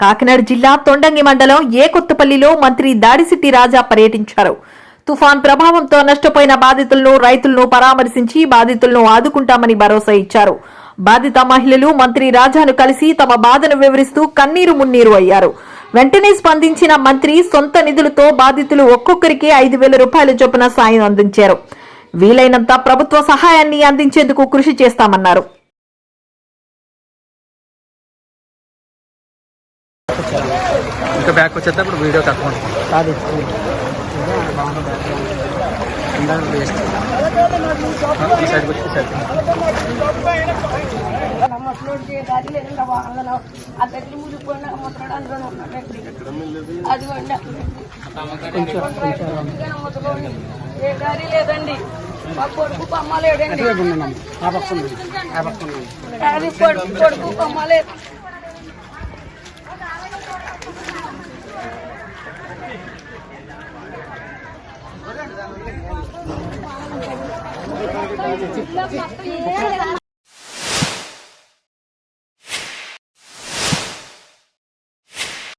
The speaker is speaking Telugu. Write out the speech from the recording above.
కాకినాడ జిల్లా తొండంగి మండలం ఏ కొత్తపల్లిలో మంత్రి దాడిసిట్టి రాజా పర్యటించారు. తుఫాన్ ప్రభావంతో నష్టపోయిన బాధితులను రైతులను పరామర్శించి బాధితులను ఆదుకుంటామని భరోసా ఇచ్చారు. బాధిత మహిళలు మంత్రి రాజాను కలిసి తమ బాధను వివరిస్తూ కన్నీరు మున్నీరు అయ్యారు. వెంటనే స్పందించిన మంత్రి సొంత నిధులతో బాధితులు ఒక్కొక్కరికి ఐదు వేల రూపాయల చొప్పున సాయం అందించారు. వీలైనంత ప్రభుత్వ సహాయాన్ని అందించేందుకు కృషి చేస్తామన్నారు. ఇంకా బ్యాక్ వచ్చేస్తే ఇప్పుడు వీడియో తక్కువ. కాదు ఈ సైడ్ వచ్చి సైడ్ మసలోడు చేయడానికి లేదండి. ఆ దగ్గర మురిగిపోయిన ముసలాడు అందులోనే లేదు